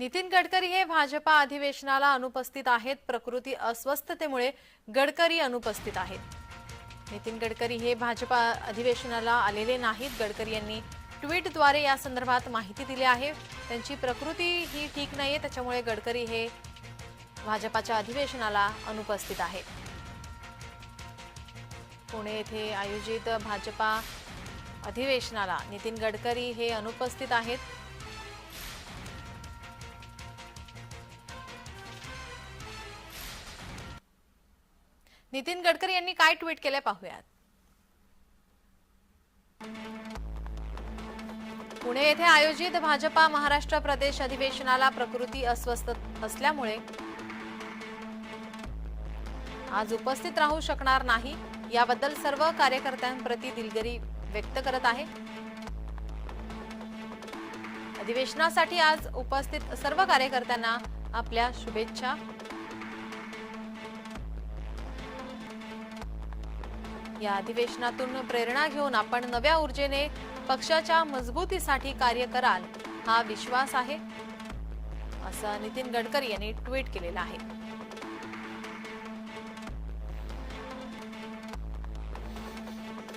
नितीन गडकरी हे भाजपा अधिवेशनाला अनुपस्थित आहेत. प्रकृती अस्वस्थतेमुळे गडकरी अनुपस्थित आहेत. नितीन गडकरी हे भाजपा अधिवेशनाला आलेले नाहीत. गडकरी यांनी ट्विटद्वारे या संदर्भात माहिती दिली आहे. त्यांची प्रकृती ही ठीक नाहीये. त्याच्यामुळे गडकरी हे भाजपाच्या अधिवेशनाला अनुपस्थित आहेत. पुणे येथे आयोजित भाजपा अधिवेशनाला नितीन गडकरी हे अनुपस्थित आहेत. नितीन गडकरी यांनी काय ट्विट केले पाहूयात. पुणे येथे आयोजित भाजपा महाराष्ट्र प्रदेश अधिवेशनाला प्रकृती अस्वस्थ असल्यामुळे आज उपस्थित राहू शकणार नाही याबद्दल सर्व कार्यकर्त्यांप्रती दिलगिरी व्यक्त करत आहे. अधिवेशनासाठी आज उपस्थित सर्व कार्यकर्त्यांना आपल्या शुभेच्छा. या अधिवेशनातून प्रेरणा घेऊन आपण नव्या ऊर्जेने पक्षाच्या मजबूतीसाठी कार्य कराल हा विश्वास आहे असं नितीन गडकरी यांनी ट्विट केलेलं आहे.